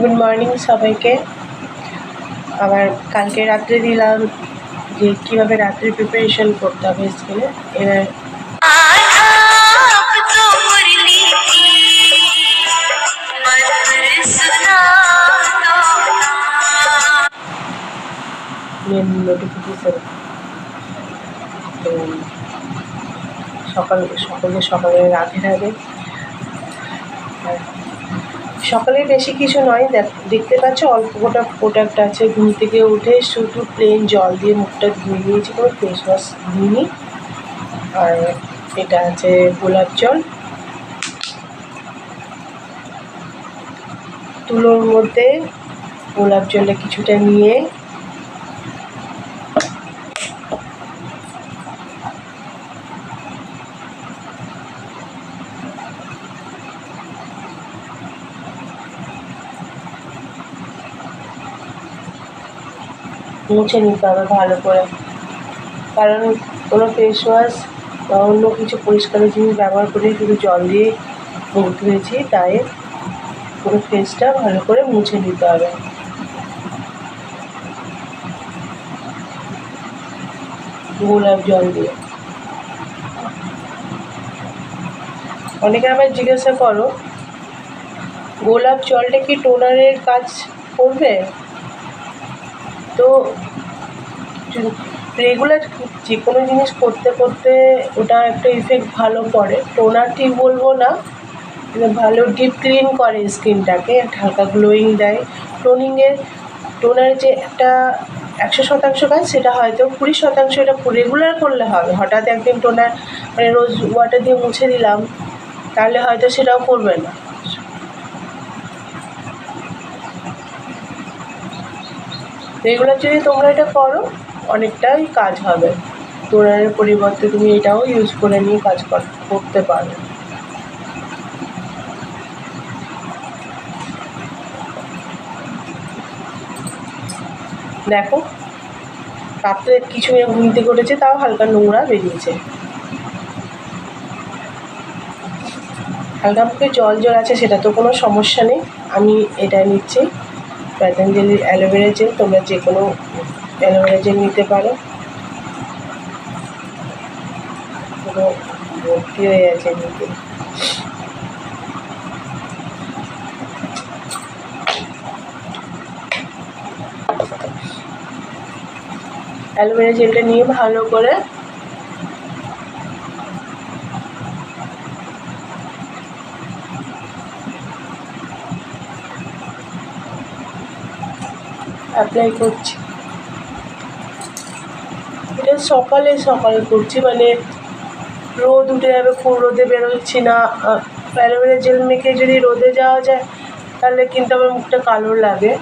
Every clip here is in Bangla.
গুড মর্নিং সবাইকে। আবার কালকে রাত্রে দিলাম যে কীভাবে রাত্রে প্রিপারেশন করতে হবে স্কুলে। এবার সকালে সকাল সকালে রাধে রাধে সকালে বেশি কিছু নয়, দেখ- দেখতে পাচ্ছ অল্প গোটা প্রোডাক্ট আছে। ঘুম থেকে উঠে শুধু প্লেন জল দিয়ে মুখটা ধুয়ে নিয়েছি, কোনো ফেস ওয়াশ দিইনি আর এটা আছে গোলাপ জল। তুলোর মধ্যে গোলাপ জলটা কিছুটা নিয়ে মুছে নিতে হবে ভালো করে। কারণ কোনো ফেস ওয়াশ বা অন্য কিছু পরিষ্কার জিনিস ব্যবহার করে শুধু জল দিয়ে মুখ ধুয়েছি তাই পুরো ফেসটা ভালো করে মুছে নিতে হবে। গোলাপ জল দিয়ে। অনেকে আবার জিজ্ঞাসা করো, গোলাপ জলটা কি টোনারের কাজ করবে? তো রেগুলার যে কোনো জিনিস করতে করতে ওটা একটা ইফেক্ট ভালো পড়ে। টোনার ঠিক বলব না কিন্তু ভালো ডিপ ক্লিন করে স্কিনটাকে হালকা গ্লোয়িং দেয়। টোনিংয়ের টোনার যে একটা একশো শতাংশ কাজ সেটা হয়তো কুড়ি শতাংশ এটা রেগুলার করলে হবে। হঠাৎ একদিন টোনার মানে রোজ ওয়াটার দিয়ে মুছে দিলাম, তাহলে হয়তো সেটাও করবে না। রেগুলার যদি তোমরা এটা করো, অনেকটাই কাজ হবে। টোনারের পরিবর্তে তুমি এটাও ইউজ করে নিয়ে কাজ কর- করতে পারো। দেখো, রাত্রে কিছু ঘুম থেকে উঠেছে, তাও হালকা নোংরা বেরিয়েছে। হালকা মুখে জল জল আছে, সেটা তো কোনো সমস্যা নেই। আমি এটা নিচ্ছি। প্যাতঞ্জলির অ্যালোভেরা জেল, তোমরা যে কোনো অ্যালোভেরা জেল নিতে পারো। পুরো ভর্তি হয়ে আছে নিতে অ্যালোভেরা জেলটা নিয়ে ভালো করে অ্যাপ্লাই করছি। এটা সকালে সকালে করছি মানে রোদ উঠে যাবে খুব রোদে বেরোচ্ছি না। অ্যালোভেরা জেল মেখে যদি রোদে যাওয়া যায়, তাহলে কিন্তু আমার মুখটা কালো লাগে।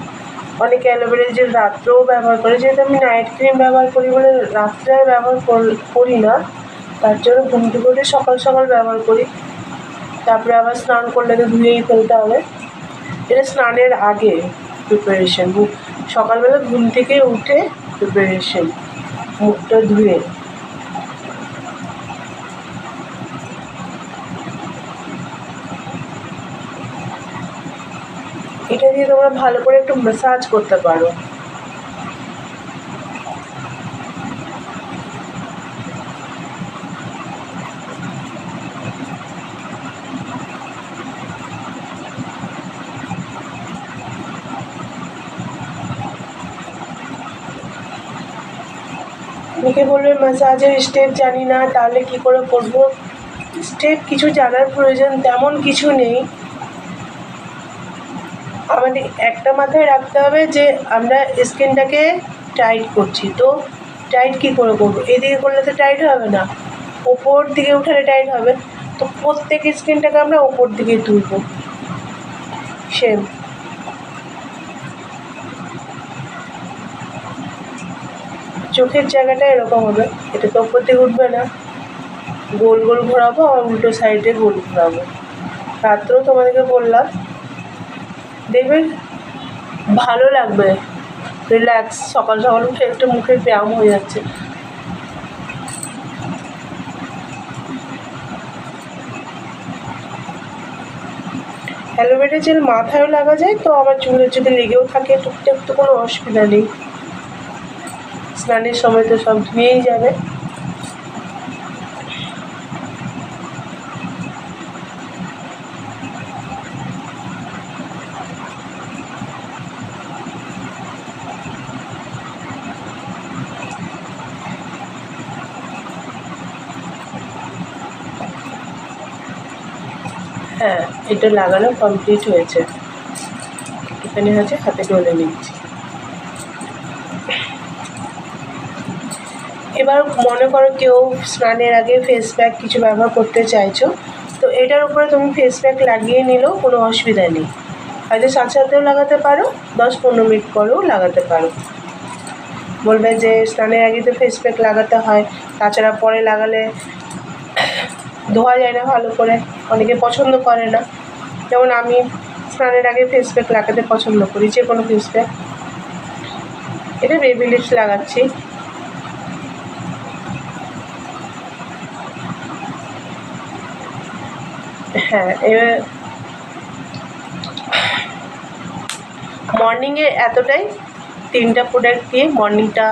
অনেকে অ্যালোভেরা জেল রাত্রেও ব্যবহার করে, যেহেতু আমি নাইট ক্রিম ব্যবহার করি বলে রাত্রে আর ব্যবহার কর- না, তার জন্য ঘুম থেকে সকাল সকাল ব্যবহার করি। তারপরে আবার স্নান করলে তো ধুয়েই ফেলতে হবে। এটা স্নানের আগে প্রিপারেশন সকালবেলা ঘুম থেকে উঠে প্রিপারেশন মুখটা ধুয়ে। এটা দিয়ে তোমরা ভালো করে একটু ম্যাসাজ করতে পারো। অনেকে বলবে ম্যাসাজের স্টেপ জানি না, তাহলে কি করে করব? স্টেপ কিছু জানার প্রয়োজন তেমন কিছু নেই। আমাদের একটা মাথায় রাখতে হবে যে আমরা স্কিনটাকে টাইট করছি। তো টাইট কী করে করব? এদিকে করলে তো টাইট হবে না, ওপর দিকে উঠালে টাইট হবে। তো প্রত্যেক স্কিনটাকে আমরা ওপর দিকে তুলবো। সেম। চোখের জায়গাটা এরকম হবে। এটা তো দিকে উঠবে না। গোল গোল ঘোরাবো আর উল্টো সাইডে গোল ঘোরাবো। রাত্রেও তোমাদেরকে বললাম, দেখবে ভালো লাগবে। রিল্যাক্স সকাল সকাল উঠে একটা মুখের ব্যায়াম হয়ে যাচ্ছে। অ্যালোভেরা জেল মাথায়ও লাগা যায়, তো আমার চুলের যদি লেগেও থাকে, টুকটাক তো কোনো অসুবিধা নেই। স্নানের সময় তো সব ধুয়েই যাবে। হ্যাঁ এটা লাগানো কমপ্লিট হয়েছে। এখানে হচ্ছে হাতে ডলে নিচ্ছি। এবার মনে করো কেউ স্নানের আগে ফেস প্যাক কিছু ব্যবহার করতে চাইছো, তো এটার উপরে তুমি ফেস প্যাক লাগিয়ে নিলেও কোনো অসুবিধা নেই। হয়তো সাথে সাথেও লাগাতে পারো, দশ পনেরো মিনিট পরেও লাগাতে পারো। বলবে যে স্নানের আগে তো ফেস প্যাক লাগাতে হয়, তাছাড়া পরে লাগালে ধোয়া যায় না ভালো করে, অনেকে পছন্দ করে না। যেমন আমি স্নানের আগে ফেস প্যাক লাগাতে পছন্দ করি যে কোনো ফেস প্যাক এটা বেবি লিপস লাগাচ্ছি। হ্যাঁ মর্নিংয়ে এতটাই তিনটা প্রোডাক্ট দিয়ে মর্নিংটা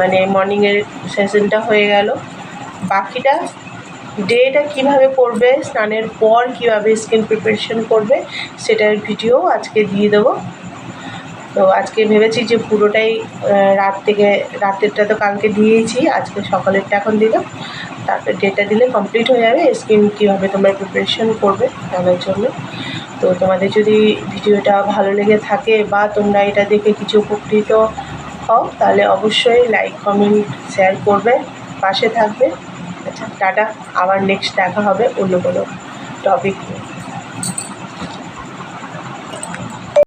মানে মর্নিংয়ের সেশনটা হয়ে গেল। বাকিটা ডেটা কীভাবে করবে, স্নানের পর কীভাবে স্কিন প্রিপারেশন করবে, সেটার ভিডিও আজকে দিয়ে দেবো। তো আজকে ভেবেছি যে পুরোটাই রাত থেকে, রাতেরটা তো কালকে দিয়েইছি, আজকে সকালেরটা এখন দিলাম তারপরে ডেটা দিলে কমপ্লিট হয়ে যাবে স্কিম কীভাবে তোমরা প্রিপারেশন করবে জানার জন্য। তো তোমাদের যদি ভিডিওটা ভালো লেগে থাকে বা তোমরা এটা দেখে কিছু উপকৃত হও, তাহলে অবশ্যই লাইক কমেন্ট শেয়ার করবে, পাশে থাকবে। আচ্ছা টাটা, আবার নেক্সট দেখা হবে অন্য কোনো টপিক নিয়ে।